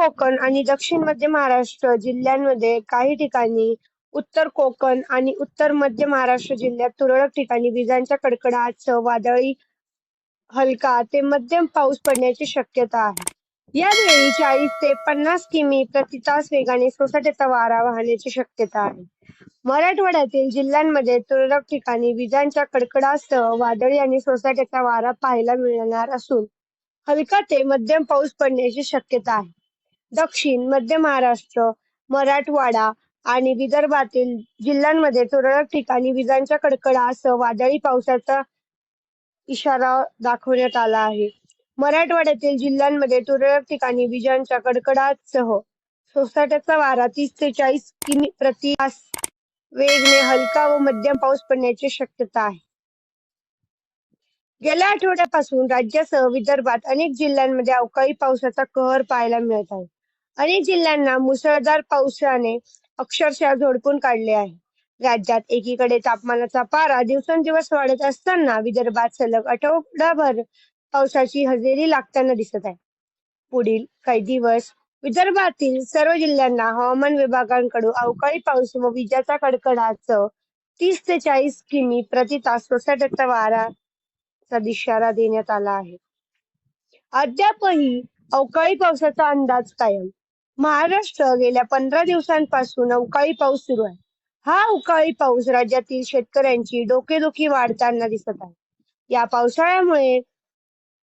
कोकण आणि दक्षिण मध्य महाराष्ट्र जिल्ह्यांमध्ये काही ठिकाणी उत्तर कोकण आणि उत्तर मध्य महाराष्ट्र जिल्ह्यात तुरळक ठिकाणी विजांच्या कडकडाटासह वादळी हलका ते मध्यम पाऊस पडण्याची शक्यता आहे. यावेळी चाळीस ते पन्नास किमी प्रति तास वेगाने सोसाट्याचा वारा वाहण्याची शक्यता आहे. मराठवाड्यातील जिल्ह्यांमध्ये तुरळक ठिकाणी विजांच्या कडकडासह वादळी आणि सोसाट्याचा वारा पाहायला मिळणार असून हलका ते मध्यम पाऊस पडण्याची शक्यता आहे. दक्षिण मध्य महाराष्ट्र मराठवाडा आणि विदर्भातील जिल्ह्यांमध्ये तुरळक ठिकाणी विजांच्या कडकडासह वादळी पावसाचा इशारा दाखवण्यात आला आहे. मराठवाड्यातील जिल्ह्यांमध्ये तुरळक ठिकाणी विजांच्या कडकडासह सोसाट्याचा वारा तीस ते चाळीस किमी प्रति वेगने हलका व मध्यम पाऊस पडण्याची शक्यता आहे. गेल्या आठवड्यापासून राज्यासह विदर्भात अनेक जिल्ह्यांमध्ये अवकाळी पावसाचा कहर पाहायला मिळत आहे. अनेक जिल्ह्यांना मुसळधार पावसाने अक्षरशः झोडपून काढले आहे. राज्यात एकीकडे तापमानाचा पारा दिवसेंदिवस वाढत असताना विदर्भात सलग आठवडाभर पावसाची हजेरी लागताना दिसत आहे. पुढील काही दिवस विदर्भातील सर्व जिल्ह्यांना हवामान विभागाकडून अवकाळी पाऊस व विजाचा कडकडाच तीस ते चाळीस किमी प्रति तास सोसाट्याचा वाराचा इशारा देण्यात आला आहे. अद्यापही अवकाळी पावसाचा अंदाज कायम महाराष्ट्र गेल्या पंधरा दिवसांपासून अवकाळी पाऊस सुरू आहे. हा अवकाळी पाऊस राज्यातील शेतकऱ्यांची डोकेदुखी वाढताना दिसत आहे. या पावसाळ्यामुळे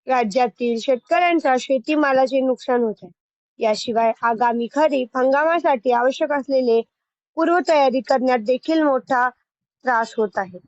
राज्यातील शेतकऱ्यांचा शेतीमालाचे नुकसान होत आहे. याशिवाय आगामी खरीप हंगामासाठी आवश्यक असलेले पूर्वतयारी करण्यात देखील मोठा त्रास होत आहे.